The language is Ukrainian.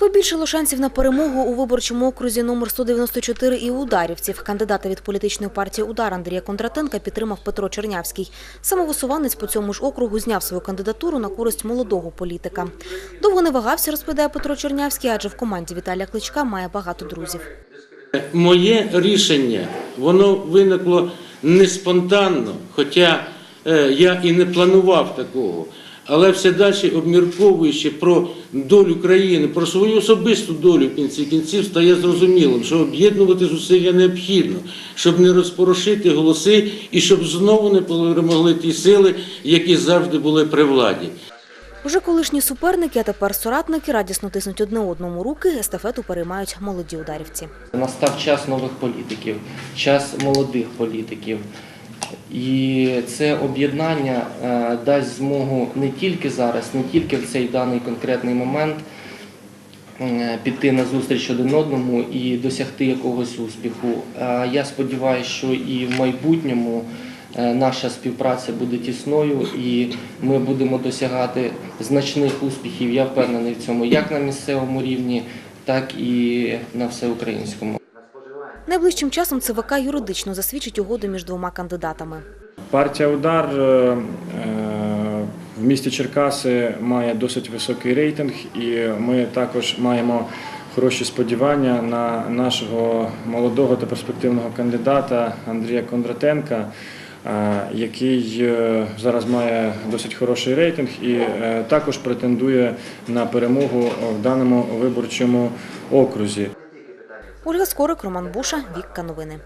Побільшало шансів на перемогу у виборчому окрузі номер 194 і Ударівців. Кандидата від політичної партії «Удар» Андрія Кондратенка підтримав Петро Чернявський. Самовисуванець по цьому ж округу зняв свою кандидатуру на користь молодого політика. Довго не вагався, розповідає Петро Чернявський, адже в команді Віталія Кличка має багато друзів. Моє рішення воно виникло не спонтанно, хоча е, я і не планував такого. Але все далі обмірковуючи про долю країни, про свою особисту долю в кінці кінців, стає зрозумілим, що об'єднувати зусилля необхідно, щоб не розпорошити голоси і щоб знову не перемогли ті сили, які завжди були при владі. Уже колишні суперники, а тепер соратники радісно тиснуть одне одному руки, естафету переймають молоді ударівці. Настав час нових політиків, час молодих політиків. І це об'єднання е, дасть змогу не тільки зараз, не тільки в цей даний конкретний момент е, піти на зустріч один одному і досягти якогось успіху. Я сподіваюся, що і в майбутньому е, наша співпраця буде тісною, і ми будемо досягати значних успіхів. Я впевнений в цьому, як на місцевому рівні, так і на всеукраїнському. Найближчим часом ЦВК юридично засвідчить угоду між двома кандидатами. Партія Удар е, е, в місті Черкаси має досить високий рейтинг, і ми також маємо хороші сподівання на нашого молодого та перспективного кандидата Андрія Кондратенка, е, який зараз має досить хороший рейтинг і також претендує на перемогу в даному виборчому окрузі. Ольга Скорик, Роман Буша, Вікка Новини.